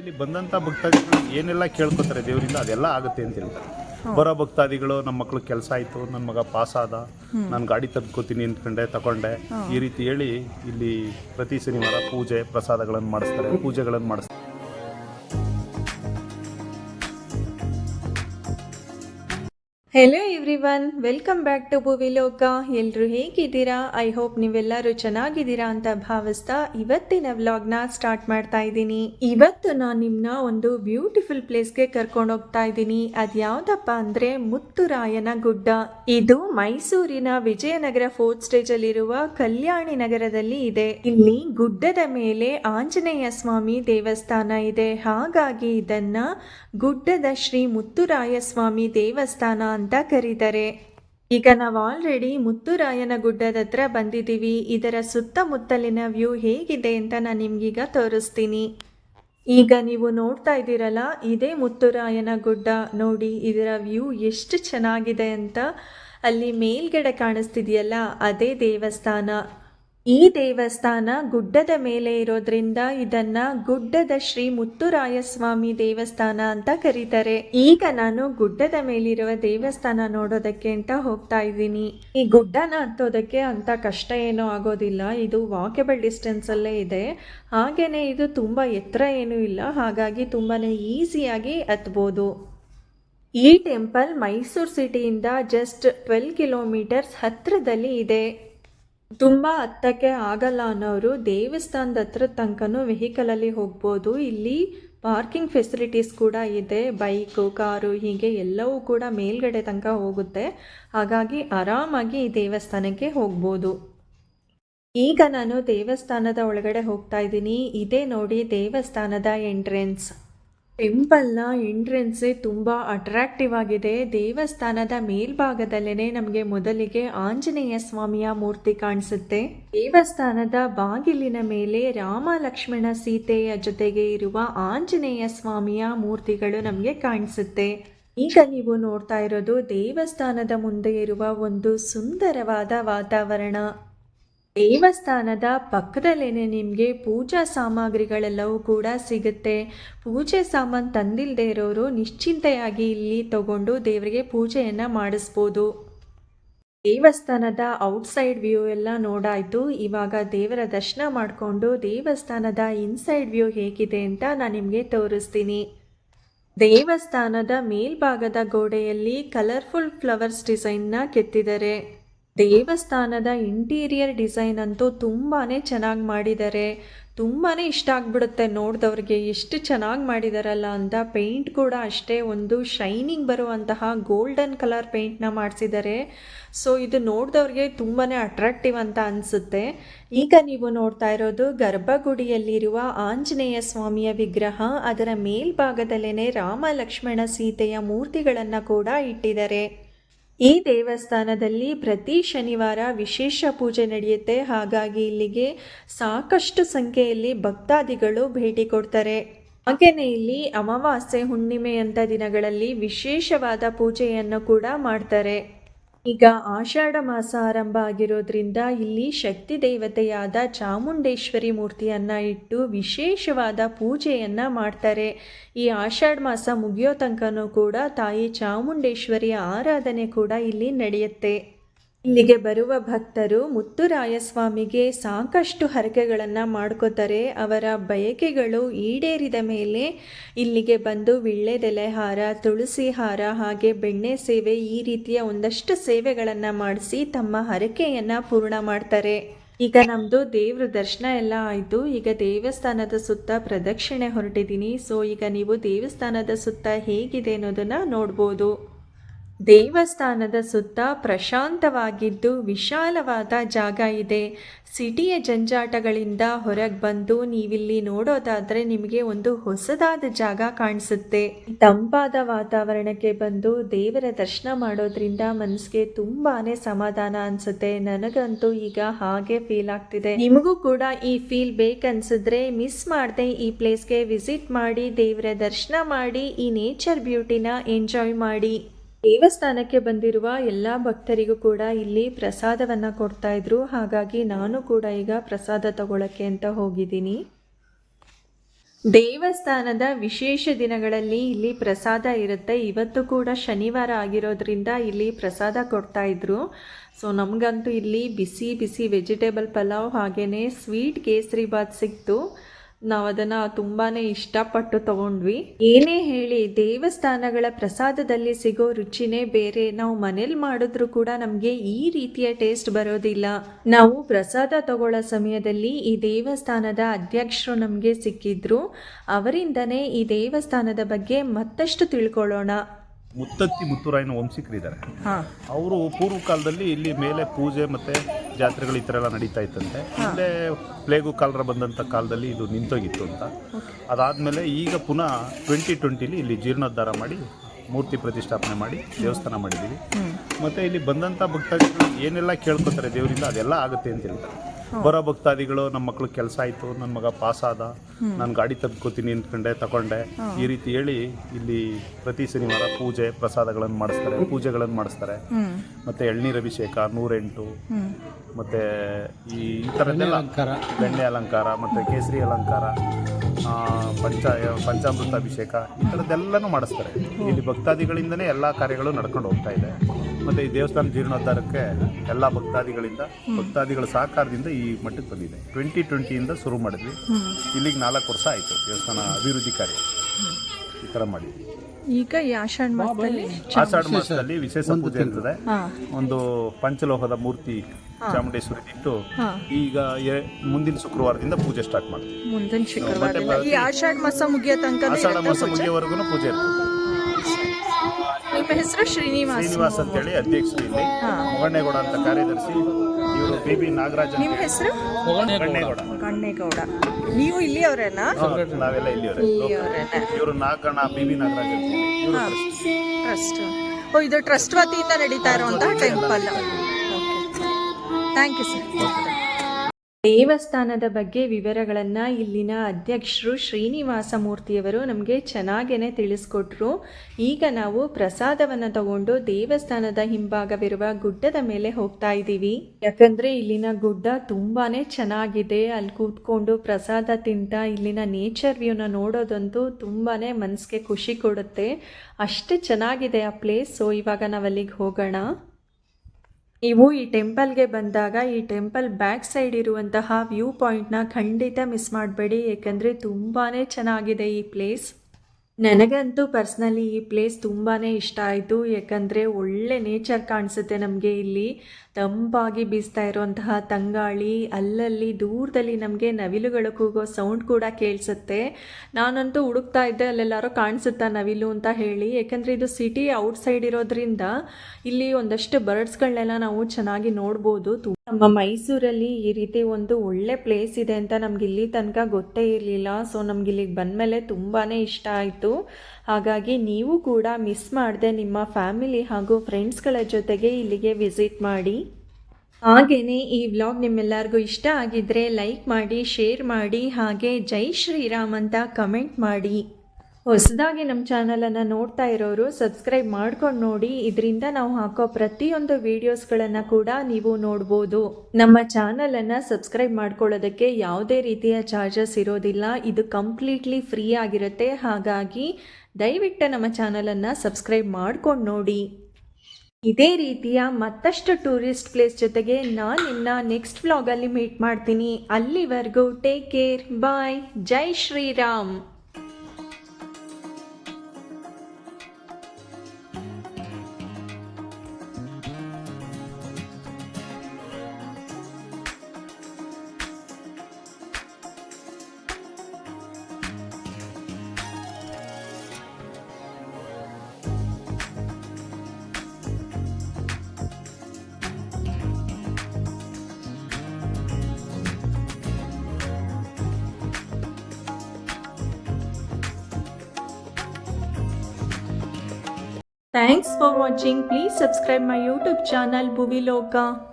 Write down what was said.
ಇಲ್ಲಿ ಬಂದಂತ ಭಕ್ತಾದಿಗಳು ಏನೆಲ್ಲ ಕೇಳ್ಕೊತಾರೆ ದೇವರಿಂದ ಅದೆಲ್ಲ ಆಗುತ್ತೆ ಅಂತ ಹೇಳ್ತಾರೆ. ಬರೋ ಭಕ್ತಾದಿಗಳು ನಮ್ಮ ಮಕ್ಳು ಕೆಲಸ ಆಯ್ತು ನನ್ನ ಮಗ ಪಾಸ್ ಆದ ನಾನು ಗಾಡಿ ತಂದ್ಕೋತೀನಿ ಅಂದ್ಕೊಂಡೆ ತಗೊಂಡೆ ಈ ರೀತಿ ಹೇಳಿ ಇಲ್ಲಿ ಪ್ರತಿ ಶನಿವಾರ ಪೂಜೆ ಪ್ರಸಾದಗಳನ್ನು ಮಾಡಿಸ್ತಾರೆ ಪೂಜೆಗಳನ್ನು ಮಾಡಿಸ್ತಾರೆ. Hello everyone welcome back to Bhuviloka ಎಲ್ಲರೂ ಹೇಗಿದ್ದೀರಾ? ಐ ಹೋಪ್ ನೀವೆಲ್ಲರೂ ಚೆನ್ನಾಗಿದ್ದೀರಾ ಅಂತ ಭಾವಿಸ್ತಾ ಇವತ್ತಿನ ವ್ಲಾಗ್ನ ಸ್ಟಾರ್ಟ್ ಮಾಡ್ತಾ ಇದ್ದೀನಿ. ಇವತ್ತು ನಾನು ನಿಮ್ಮನ್ನ ಒಂದು ಬ್ಯೂಟಿಫುಲ್ ಪ್ಲೇಸ್ಗೆ ಕರ್ಕೊಂಡು ಹೋಗ್ತಾ ಇದ್ದೀನಿ. ಅದ್ಯಾವ್ದಪ್ಪ ಅಂದ್ರೆ ಮುತ್ತುರಾಯನ ಗುಡ್ಡ. ಇದು ಮೈಸೂರಿನ ವಿಜಯನಗರ ಫೋರ್ತ್ ಸ್ಟೇಜ್ ಅಲ್ಲಿರುವ ಕಲ್ಯಾಣಿ ನಗರದಲ್ಲಿ ಇದೆ. ಇಲ್ಲಿ ಗುಡ್ಡದ ಮೇಲೆ ಆಂಜನೇಯ ಸ್ವಾಮಿ ದೇವಸ್ಥಾನ ಇದೆ. ಹಾಗಾಗಿ ಇದನ್ನ ಗುಡ್ಡದ ಶ್ರೀ ಮುತ್ತುರಾಯ ಸ್ವಾಮಿ ದೇವಸ್ಥಾನ ಅಂತ ಕರೀತಾರೆ. ಈಗ ನಾವು ಆಲ್ರೆಡಿ ಮುತ್ತುರಾಯನ ಗುಡ್ಡದ ಹತ್ರ ಬಂದಿದ್ದೀವಿ. ಇದರ ಸುತ್ತಮುತ್ತಲಿನ ವ್ಯೂ ಹೇಗಿದೆ ಅಂತ ನಾನು ನಿಮ್ಗೀಗ ತೋರಿಸ್ತೀನಿ. ಈಗ ನೀವು ನೋಡ್ತಾ ಇದ್ದೀರಲ್ಲ, ಇದೇ ಮುತ್ತುರಾಯನ ಗುಡ್ಡ. ನೋಡಿ, ಇದರ ವ್ಯೂ ಎಷ್ಟು ಚೆನ್ನಾಗಿದೆ ಅಂತ. ಅಲ್ಲಿ ಮೇಲ್ಗಡೆ ಕಾಣಿಸ್ತಿದೆಯಲ್ಲ, ಅದೇ ದೇವಸ್ಥಾನ. ಈ ದೇವಸ್ಥಾನ ಗುಡ್ಡದ ಮೇಲೆ ಇರೋದ್ರಿಂದ ಇದನ್ನ ಗುಡ್ಡದ ಶ್ರೀ ಮುತ್ತುರಾಯಸ್ವಾಮಿ ದೇವಸ್ಥಾನ ಅಂತ ಕರೀತಾರೆ. ಈಗ ನಾನು ಗುಡ್ಡದ ಮೇಲಿರುವ ದೇವಸ್ಥಾನ ನೋಡೋದಕ್ಕೆ ಅಂತ ಹೋಗ್ತಾ ಇದ್ದೀನಿ. ಈ ಗುಡ್ಡನ ಹತ್ತೋದಕ್ಕೆ ಅಂತ ಕಷ್ಟ ಏನೂ ಆಗೋದಿಲ್ಲ. ಇದು ವಾಕೆಬಲ್ ಡಿಸ್ಟೆನ್ಸ್ ಅಲ್ಲೇ ಇದೆ. ಹಾಗೇನೆ ಇದು ತುಂಬಾ ಎತ್ತರ ಏನೂ ಇಲ್ಲ. ಹಾಗಾಗಿ ತುಂಬಾನೇ ಈಸಿಯಾಗಿ ಹತ್ಬೋದು. ಈ ಟೆಂಪಲ್ ಮೈಸೂರು ಸಿಟಿಯಿಂದ ಜಸ್ಟ್ ಟ್ವೆಲ್ ಕಿಲೋಮೀಟರ್ಸ್ ಹತ್ತಿರದಲ್ಲಿ ಇದೆ. ತುಂಬ ಹತ್ತಕ್ಕೆ ಆಗಲ್ಲ ಅನ್ನೋರು ದೇವಸ್ಥಾನದ ಹತ್ರ ತನಕನೂ ವೆಹಿಕಲಲ್ಲಿ ಹೋಗ್ಬೋದು. ಇಲ್ಲಿ ಪಾರ್ಕಿಂಗ್ ಫೆಸಿಲಿಟೀಸ್ ಕೂಡ ಇದೆ. ಬೈಕು ಕಾರು ಹೀಗೆ ಎಲ್ಲವೂ ಕೂಡ ಮೇಲ್ಗಡೆ ತನಕ ಹೋಗುತ್ತೆ. ಹಾಗಾಗಿ ಆರಾಮಾಗಿ ಈ ದೇವಸ್ಥಾನಕ್ಕೆ ಹೋಗ್ಬೋದು. ಈಗ ನಾನು ದೇವಸ್ಥಾನದ ಒಳಗಡೆ ಹೋಗ್ತಾ ಇದ್ದೀನಿ. ಇದೇ ನೋಡಿ ದೇವಸ್ಥಾನದ ಎಂಟ್ರೆನ್ಸ್ ಟೆಂಪಲ್ನ ಎಂಟ್ರೆನ್ಸ್ ತುಂಬ ಅಟ್ರಾಕ್ಟಿವ್ ಆಗಿದೆ. ದೇವಸ್ಥಾನದ ಮೇಲ್ಭಾಗದಲ್ಲೇ ನಮಗೆ ಮೊದಲಿಗೆ ಆಂಜನೇಯ ಸ್ವಾಮಿಯ ಮೂರ್ತಿ ಕಾಣಿಸುತ್ತೆ. ದೇವಸ್ಥಾನದ ಬಾಗಿಲಿನ ಮೇಲೆ ರಾಮ ಲಕ್ಷ್ಮಣ ಸೀತೆಯ ಜೊತೆಗೆ ಇರುವ ಆಂಜನೇಯ ಸ್ವಾಮಿಯ ಮೂರ್ತಿಗಳು ನಮಗೆ ಕಾಣಿಸುತ್ತೆ. ಈಗ ನೀವು ನೋಡ್ತಾ ಇರೋದು ದೇವಸ್ಥಾನದ ಮುಂದೆ ಇರುವ ಒಂದು ಸುಂದರವಾದ ವಾತಾವರಣ. ದೇವಸ್ಥಾನದ ಪಕ್ಕದಲ್ಲೇನೆ ನಿಮಗೆ ಪೂಜಾ ಸಾಮಗ್ರಿಗಳೆಲ್ಲವೂ ಕೂಡ ಸಿಗುತ್ತೆ. ಪೂಜೆ ಸಾಮಾನು ತಂದಿಲ್ಲದೆ ಇರೋರು ನಿಶ್ಚಿಂತೆಯಾಗಿ ಇಲ್ಲಿ ತಗೊಂಡು ದೇವರಿಗೆ ಪೂಜೆಯನ್ನು ಮಾಡಿಸ್ಬೋದು. ದೇವಸ್ಥಾನದ ಔಟ್ಸೈಡ್ ವ್ಯೂ ಎಲ್ಲ ನೋಡಾಯಿತು. ಇವಾಗ ದೇವರ ದರ್ಶನ ಮಾಡಿಕೊಂಡು ದೇವಸ್ಥಾನದ ಇನ್ಸೈಡ್ ವ್ಯೂ ಹೇಗಿದೆ ಅಂತ ನಾನು ನಿಮಗೆ ತೋರಿಸ್ತೀನಿ. ದೇವಸ್ಥಾನದ ಮೇಲ್ಭಾಗದ ಗೋಡೆಯಲ್ಲಿ ಕಲರ್ಫುಲ್ ಫ್ಲವರ್ಸ್ ಡಿಸೈನ್ನ ಕೆತ್ತಿದ್ದಾರೆ. ದೇವಸ್ಥಾನದ ಇಂಟೀರಿಯರ್ ಡಿಸೈನ್ ಅಂತೂ ತುಂಬಾ ಚೆನ್ನಾಗಿ ಮಾಡಿದ್ದಾರೆ ತುಂಬಾ ಇಷ್ಟ ಆಗ್ಬಿಡುತ್ತೆ ನೋಡಿದವ್ರಿಗೆ ಎಷ್ಟು ಚೆನ್ನಾಗಿ ಮಾಡಿದಾರಲ್ಲ ಅಂತ. ಪೇಂಟ್ ಕೂಡ ಅಷ್ಟೇ ಒಂದು ಶೈನಿಂಗ್ ಬರುವಂತಹ ಗೋಲ್ಡನ್ ಕಲರ್ ಪೇಂಟ್ನ ಮಾಡಿಸಿದ್ದಾರೆ ಸೊ ಇದು ನೋಡಿದವ್ರಿಗೆ ತುಂಬಾ ಅಟ್ರಾಕ್ಟಿವ್ ಅಂತ ಅನಿಸುತ್ತೆ. ಈಗ ನೀವು ನೋಡ್ತಾ ಇರೋದು ಗರ್ಭಗುಡಿಯಲ್ಲಿರುವ ಆಂಜನೇಯ ಸ್ವಾಮಿಯ ವಿಗ್ರಹ. ಅದರ ಮೇಲ್ಭಾಗದಲ್ಲೇ ರಾಮ ಲಕ್ಷ್ಮಣ ಸೀತೆಯ ಮೂರ್ತಿಗಳನ್ನು ಕೂಡ ಇಟ್ಟಿದ್ದಾರೆ ಈ ದೇವಸ್ಥಾನದಲ್ಲಿ ಪ್ರತಿ ಶನಿವಾರ ವಿಶೇಷ ಪೂಜೆ ನಡೆಯುತ್ತೆ. ಹಾಗಾಗಿ ಇಲ್ಲಿಗೆ ಸಾಕಷ್ಟು ಸಂಖ್ಯೆಯಲ್ಲಿ ಭಕ್ತಾದಿಗಳು ಭೇಟಿ ಕೊಡ್ತಾರೆ. ಹಾಗೆಯೇ ಇಲ್ಲಿ ಅಮಾವಾಸ್ಯೆ ಹುಣ್ಣಿಮೆಯಂಥ ದಿನಗಳಲ್ಲಿ ವಿಶೇಷವಾದ ಪೂಜೆಯನ್ನು ಕೂಡ ಮಾಡ್ತಾರೆ. ಈಗ ಆಷಾಢ ಮಾಸ ಆರಂಭ ಆಗಿರೋದ್ರಿಂದ ಇಲ್ಲಿ ಶಕ್ತಿ ದೇವತೆಯಾದ ಚಾಮುಂಡೇಶ್ವರಿ ಮೂರ್ತಿಯನ್ನು ಇಟ್ಟು ವಿಶೇಷವಾದ ಪೂಜೆಯನ್ನು ಮಾಡ್ತಾರೆ. ಈ ಆಷಾಢ ಮಾಸ ಮುಗಿಯೋ ತನಕನೂ ಕೂಡ ತಾಯಿ ಚಾಮುಂಡೇಶ್ವರಿಯ ಆರಾಧನೆ ಕೂಡ ಇಲ್ಲಿ ನಡೆಯುತ್ತೆ. ಇಲ್ಲಿಗೆ ಬರುವ ಭಕ್ತರು ಮುತ್ತುರಾಯಸ್ವಾಮಿಗೆ ಸಾಕಷ್ಟು ಹರಕೆಗಳನ್ನು ಮಾಡ್ಕೋತಾರೆ. ಅವರ ಬಯಕೆಗಳು ಈಡೇರಿದ ಮೇಲೆ ಇಲ್ಲಿಗೆ ಬಂದು ವಿಳ್ಳೆದೆಲೆ ಹಾರ, ತುಳಸಿ ಹಾರ ಹಾಗೆ ಬೆಣ್ಣೆ ಸೇವೆ ಈ ರೀತಿಯ ಒಂದಷ್ಟು ಸೇವೆಗಳನ್ನು ಮಾಡಿಸಿ ತಮ್ಮ ಹರಕೆಯನ್ನು ಪೂರ್ಣ ಮಾಡ್ತಾರೆ. ಈಗ ನಮ್ಮದು ದೇವ್ರ ದರ್ಶನ ಎಲ್ಲ ಆಯಿತು. ಈಗ ದೇವಸ್ಥಾನದ ಸುತ್ತ ಪ್ರದಕ್ಷಿಣೆ ಹೊರಟಿದ್ದೀನಿ ಸೊ ಈಗ ನೀವು ದೇವಸ್ಥಾನದ ಸುತ್ತ ಹೇಗಿದೆ ಅನ್ನೋದನ್ನು ನೋಡ್ಬೋದು. ದೇವಸ್ಥಾನದ ಸುತ್ತ ಪ್ರಶಾಂತವಾಗಿದ್ದು ವಿಶಾಲವಾದ ಜಾಗ ಇದೆ. ಸಿಟಿಯ ಜಂಜಾಟಗಳಿಂದ ಹೊರಗೆ ಬಂದು ನೀವಿಲ್ಲಿ ನೋಡೋದಾದರೆ ನಿಮಗೆ ಒಂದು ಹೊಸದಾದ ಜಾಗ ಕಾಣಿಸುತ್ತೆ. ತಂಪಾದ ವಾತಾವರಣಕ್ಕೆ ಬಂದು ದೇವರ ದರ್ಶನ ಮಾಡೋದ್ರಿಂದ ಮನಸ್ಸಿಗೆ ತುಂಬಾನೇ ಸಮಾಧಾನ ಅನ್ಸುತ್ತೆ. ನನಗಂತೂ ಈಗ ಹಾಗೆ ಫೀಲ್ ಆಗ್ತಿದೆ. ನಿಮಗೂ ಕೂಡ ಈ ಫೀಲ್ ಬೇಕನ್ಸಿದ್ರೆ ಮಿಸ್ ಮಾಡದೆ ಈ ಪ್ಲೇಸ್ಗೆ ವಿಸಿಟ್ ಮಾಡಿ, ದೇವರ ದರ್ಶನ ಮಾಡಿ, ಈ ನೇಚರ್ ಬ್ಯೂಟಿನ ಎಂಜಾಯ್ ಮಾಡಿ. ದೇವಸ್ಥಾನಕ್ಕೆ ಬಂದಿರುವ ಎಲ್ಲ ಭಕ್ತರಿಗೂ ಕೂಡ ಇಲ್ಲಿ ಪ್ರಸಾದವನ್ನು ಕೊಡ್ತಾ ಇದ್ರು. ಹಾಗಾಗಿ ನಾನು ಕೂಡ ಈಗ ಪ್ರಸಾದ ತಗೊಳ್ಳೋಕ್ಕೆ ಅಂತ ಹೋಗಿದ್ದೀನಿ. ದೇವಸ್ಥಾನದ ವಿಶೇಷ ದಿನಗಳಲ್ಲಿ ಇಲ್ಲಿ ಪ್ರಸಾದ ಇರುತ್ತೆ. ಇವತ್ತು ಕೂಡ ಶನಿವಾರ ಆಗಿರೋದ್ರಿಂದ ಇಲ್ಲಿ ಪ್ರಸಾದ ಕೊಡ್ತಾ ಇದ್ರು. ಸೊ ನಮಗಂತೂ ಇಲ್ಲಿ ಬಿಸಿ ಬಿಸಿ ವೆಜಿಟೇಬಲ್ ಪಲಾವ್ ಹಾಗೆಯೇ ಸ್ವೀಟ್ ಕೇಸರಿ ಬಾತ್ ಸಿಕ್ತು. ನಾವು ಅದನ್ನು ತುಂಬಾ ಇಷ್ಟಪಟ್ಟು ತಗೊಂಡ್ವಿ. ಏನೇ ಹೇಳಿ ದೇವಸ್ಥಾನಗಳ ಪ್ರಸಾದದಲ್ಲಿ ಸಿಗೋ ರುಚಿನೇ ಬೇರೆ. ನಾವು ಮನೇಲಿ ಮಾಡಿದ್ರು ಕೂಡ ನಮಗೆ ಈ ರೀತಿಯ ಟೇಸ್ಟ್ ಬರೋದಿಲ್ಲ. ನಾವು ಪ್ರಸಾದ ತಗೊಳ್ಳೋ ಸಮಯದಲ್ಲಿ ಈ ದೇವಸ್ಥಾನದ ಅಧ್ಯಕ್ಷರು ನಮಗೆ ಸಿಕ್ಕಿದ್ರು. ಅವರಿಂದನೇ ಈ ದೇವಸ್ಥಾನದ ಬಗ್ಗೆ ಮತ್ತಷ್ಟು ತಿಳ್ಕೊಳ್ಳೋಣ. ಮುತ್ತತ್ತಿ ಮುತ್ತುರಾಯನ ವಂಶಿಕರಿದ್ದಾರೆ. ಅವರು ಪೂರ್ವ ಕಾಲದಲ್ಲಿ ಇಲ್ಲಿ ಮೇಲೆ ಪೂಜೆ ಮತ್ತೆ ಜಾತ್ರೆಗಳು ಈ ಥರ ಎಲ್ಲ ನಡೀತಾ ಇತ್ತಂತೆ. ಇಲ್ಲೇ ಪ್ಲೇಗು ಕಾಲರ ಬಂದಂಥ ಕಾಲದಲ್ಲಿ ಇದು ನಿಂತೋಗಿತ್ತು ಅಂತ. ಅದಾದಮೇಲೆ ಈಗ ಪುನಃ ಟ್ವೆಂಟಿ ಟ್ವೆಂಟಿಲಿ ಇಲ್ಲಿ ಜೀರ್ಣೋದ್ಧಾರ ಮಾಡಿ ಮೂರ್ತಿ ಪ್ರತಿಷ್ಠಾಪನೆ ಮಾಡಿ ದೇವಸ್ಥಾನ ಮಾಡಿದ್ದೀವಿ. ಮತ್ತು ಇಲ್ಲಿ ಬಂದಂಥ ಭಕ್ತಾದಿಗಳು ಏನೆಲ್ಲ ಕೇಳ್ಕೊತಾರೆ ದೇವರಿಂದ ಅದೆಲ್ಲ ಆಗುತ್ತೆ ಅಂತ ಹೇಳ್ತಾರೆ. ಬರೋ ಭಕ್ತಾದಿಗಳು ನಮ್ಮ ಮಕ್ಳು ಕೆಲಸ ಆಯಿತು ನನ್ನ ಮಗ ಪಾಸ್ ಆದ ನಾನು ಗಾಡಿ ತಗ್ಕೋತೀನಿ ಅಂದ್ಕೊಂಡೆ ತಗೊಂಡೆ. ಈ ರೀತಿ ಹೇಳಿ ಇಲ್ಲಿ ಪ್ರತಿ ಶನಿವಾರ ಪೂಜೆ ಪ್ರಸಾದಗಳನ್ನು ಮಾಡಿಸ್ತಾರೆ ಪೂಜೆಗಳನ್ನು ಮಾಡಿಸ್ತಾರೆ. ಮತ್ತೆ ಎಳ್ನೀರ್ ಅಭಿಷೇಕ ನೂರೆಂಟು. ಮತ್ತೆ ಈ ಈ ಥರದ್ದೆಲ್ಲ ಬೆಣ್ಣೆ ಅಲಂಕಾರ ಮತ್ತೆ ಕೇಸರಿ ಅಲಂಕಾರ ಪಂಚ ಪಂಚಾಮೃತ ಅಭಿಷೇಕ ಈ ಥರದ್ದೆಲ್ಲನೂ ಮಾಡಿಸ್ತಾರೆ. ಇಲ್ಲಿ ಭಕ್ತಾದಿಗಳಿಂದನೇ ಎಲ್ಲ ಕಾರ್ಯಗಳು ನಡ್ಕೊಂಡು ಹೋಗ್ತಾ ಇದೆ. ಮತ್ತು ಈ ದೇವಸ್ಥಾನ ಜೀರ್ಣೋದ್ಧಾರಕ್ಕೆ ಎಲ್ಲ ಭಕ್ತಾದಿಗಳಿಂದ ಭಕ್ತಾದಿಗಳ ಸಹಕಾರದಿಂದ ಈ ಮಟ್ಟಕ್ಕೆ ಬಂದಿದೆ. ಟ್ವೆಂಟಿ ಟ್ವೆಂಟಿಯಿಂದ ಶುರು ಮಾಡಿದ್ವಿ. ಇಲ್ಲಿಗೆ ನಾಲ್ಕು ವರ್ಷ ಆಯಿತು ದೇವಸ್ಥಾನ ಅಭಿವೃದ್ಧಿ ಕಾರ್ಯ. ಈ ಥರ ಮಾಡಿದ್ವಿ. ಈಗ ಈ ಆಷಾಢ ಮಾಸದಲ್ಲಿ ಆಷಾಢ ಮಾಸದಲ್ಲಿ ವಿಶೇಷ ಪೂಜೆ ಇರ್ತದೆ. ಒಂದು ಪಂಚಲೋಹದ ಮೂರ್ತಿ ಚಾಮುಂಡೇಶ್ವರಿ ಇಟ್ಟು ಈಗ ಮುಂದಿನ ಶುಕ್ರವಾರದಿಂದ ಪೂಜೆ ಸ್ಟಾರ್ಟ್ ಮಾಡ್ತೀವಿ. ಮುಂದಿನ ಶುಕ್ರವಾರ ಈ ಆಷಾಢ ಮಾಸ ಮುಗಿಯೋ ತನಕ ಆಷಾಢ ಮಾಸ ಮುಗಿಯೋವರೆಗೂ ಪೂಜೆ ಇರ್ತದೆ. ನಿಮ್ಮ ಹೆಸರು? ಶ್ರೀನಿವಾಸ್. ಶ್ರೀನಿವಾಸ್ ಅಂತೇಳಿ ಅಧ್ಯಕ್ಷರು ಇಲ್ಲಿ. ಮೊಗಣ್ಣೇಗೌಡ ಅಂತ ಕಾರ್ಯದರ್ಶಿ. ಇವರು ಬಿ ಬಿ ನಾಗರಾಜ್ ನಿಮ್ಮ ಅಂತ ಹೆಸರು? ಕಣ್ಣೇಗೌಡ ಗಣ್ಣೇಗೌಡ ನೀವು ಇಲ್ಲಿಯವರೇನಾ? ನಾವೆಲ್ಲ ಇಲ್ಲಿ ಇವರು ನಾಗಣ್ಣ ಬಿ ಬಿ ನಾಗರಾಜ್ ಅಂತ ಟ್ರಸ್ಟ್ ಓ ಇದು ಟ್ರಸ್ಟ್ ವತಿಯಿಂದ ನಡೀತಾ ಇರುವಂತಹ ಟೆಂಪಲ್ ಥ್ಯಾಂಕ್ ಯು ಸರ್ ದೇವಸ್ಥಾನದ ಬಗ್ಗೆ ವಿವರಗಳನ್ನು ಇಲ್ಲಿನ ಅಧ್ಯಕ್ಷರು ಶ್ರೀನಿವಾಸ ಮೂರ್ತಿಯವರು ನಮಗೆ ಚೆನ್ನಾಗೇ ತಿಳಿಸ್ಕೊಟ್ರು. ಈಗ ನಾವು ಪ್ರಸಾದವನ್ನು ತಗೊಂಡು ದೇವಸ್ಥಾನದ ಹಿಂಭಾಗವಿರುವ ಗುಡ್ಡದ ಮೇಲೆ ಹೋಗ್ತಾ ಇದ್ದೀವಿ. ಯಾಕಂದ್ರೆ ಇಲ್ಲಿನ ಗುಡ್ಡ ತುಂಬಾನೇ ಚೆನ್ನಾಗಿದೆ. ಅಲ್ಲಿ ಕೂತ್ಕೊಂಡು ಪ್ರಸಾದ ತಿಂತ ಇಲ್ಲಿನ ನೇಚರ್ ವ್ಯೂನ ನೋಡೋದಂತೂ ತುಂಬಾನೇ ಮನಸ್ಸಿಗೆ ಖುಷಿ ಕೊಡುತ್ತೆ. ಅಷ್ಟು ಚೆನ್ನಾಗಿದೆ ಆ ಪ್ಲೇಸ್ ಸೊ ಇವಾಗ ನಾವು ಅಲ್ಲಿಗೆ ಹೋಗೋಣ. ನೀವು ಈ ಟೆಂಪಲ್ಗೆ ಬಂದಾಗ ಈ ಟೆಂಪಲ್ ಬ್ಯಾಕ್ ಸೈಡ್ ಇರುವಂತಹ ವ್ಯೂ ಪಾಯಿಂಟ್ನ ಖಂಡಿತ ಮಿಸ್ ಮಾಡಬೇಡಿ, ಏಕೆಂದರೆ ತುಂಬಾ ಚೆನ್ನಾಗಿದೆ ಈ ಪ್ಲೇಸ್. ನನಗಂತೂ ಪರ್ಸ್ನಲಿ ಈ ಪ್ಲೇಸ್ ತುಂಬಾ ಇಷ್ಟ ಆಯಿತು. ಯಾಕಂದರೆ ಒಳ್ಳೆ ನೇಚರ್ ಕಾಣಿಸುತ್ತೆ ನಮಗೆ ಇಲ್ಲಿ. ತಂಪಾಗಿ ಬೀಸ್ತಾ ಇರುವಂತಹ ತಂಗಾಳಿ, ಅಲ್ಲಲ್ಲಿ ದೂರದಲ್ಲಿ ನಮಗೆ ನವಿಲುಗಳು ಕೂಗೋ ಸೌಂಡ್ ಕೂಡ ಕೇಳಿಸುತ್ತೆ. ನಾನಂತೂ ಹುಡುಕ್ತಾ ಇದ್ದೆ, ಅಲ್ಲೆಲ್ಲಾರೋ ಕಾಣಿಸುತ್ತಾ ನವಿಲು ಅಂತ ಹೇಳಿ. ಯಾಕಂದರೆ ಇದು ಸಿಟಿ ಔಟ್ಸೈಡ್ ಇರೋದ್ರಿಂದ ಇಲ್ಲಿ ಒಂದಷ್ಟು ಬರ್ಡ್ಸ್ಗಳನ್ನೆಲ್ಲ ನಾವು ಚೆನ್ನಾಗಿ ನೋಡ್ಬೋದು. ನಮ್ಮ ಮೈಸೂರಲ್ಲಿ ಈ ರೀತಿ ಒಂದು ಒಳ್ಳೆ ಪ್ಲೇಸ್ ಇದೆ ಅಂತ ನಮ್ಗೆ ಇಲ್ಲಿ ತನಕ ಗೊತ್ತೇ ಇರಲಿಲ್ಲ. ಸೊ ನಮ್ಗೆ ಇಲ್ಲಿಗೆ ಬಂದಮೇಲೆ ತುಂಬಾ ಇಷ್ಟ ಆಯಿತು. ಹಾಗಾಗಿ ನೀವು ಕೂಡ ಮಿಸ್ ಮಾಡದೆ ನಿಮ್ಮ ಫ್ಯಾಮಿಲಿ ಹಾಗೂ ಫ್ರೆಂಡ್ಸ್ಗಳ ಜೊತೆಗೆ ಇಲ್ಲಿಗೆ ವಿಸಿಟ್ ಮಾಡಿ. ಹಾಗೆಯೇ ಈ ವ್ಲಾಗ್ ನಿಮ್ಮೆಲ್ಲರಿಗೂ ಇಷ್ಟ ಆಗಿದ್ದರೆ ಲೈಕ್ ಮಾಡಿ ಶೇರ್ ಮಾಡಿ, ಹಾಗೆ ಜೈ ಶ್ರೀರಾಮ್ ಅಂತ ಕಮೆಂಟ್ ಮಾಡಿ. ಹೊಸದಾಗಿ ನಮ್ಮ ಚಾನಲನ್ನು ನೋಡ್ತಾ ಇರೋರು ಸಬ್ಸ್ಕ್ರೈಬ್ ಮಾಡ್ಕೊಂಡು ನೋಡಿ. ಇದರಿಂದ ನಾವು ಹಾಕೋ ಪ್ರತಿಯೊಂದು ವಿಡಿಯೋಸ್ಗಳನ್ನು ಕೂಡ ನೀವು ನೋಡ್ಬೋದು. ನಮ್ಮ ಚಾನಲನ್ನು ಸಬ್ಸ್ಕ್ರೈಬ್ ಮಾಡ್ಕೊಳ್ಳೋದಕ್ಕೆ ಯಾವುದೇ ರೀತಿಯ ಚಾರ್ಜಸ್ ಇರೋದಿಲ್ಲ. ಇದು ಕಂಪ್ಲೀಟ್ಲಿ ಫ್ರೀ ಆಗಿರುತ್ತೆ. ಹಾಗಾಗಿ ದಯವಿಟ್ಟು ನಮ್ಮ ಚಾನಲನ್ನು ಸಬ್ಸ್ಕ್ರೈಬ್ ಮಾಡ್ಕೊಂಡು ನೋಡಿ. ಇದೇ ರೀತಿಯ ಮತ್ತಷ್ಟು ಟೂರಿಸ್ಟ್ ಪ್ಲೇಸ್ ಜೊತೆಗೆ ನಾನು ನಿಮ್ಮನ್ನ ನೆಕ್ಸ್ಟ್ ವ್ಲಾಗಲ್ಲಿ ಮೀಟ್ ಮಾಡ್ತೀನಿ. ಅಲ್ಲಿವರೆಗೂ take care bye Jai Shriram. Thanks for watching. Please subscribe my YouTube channel Bhuvi Loka.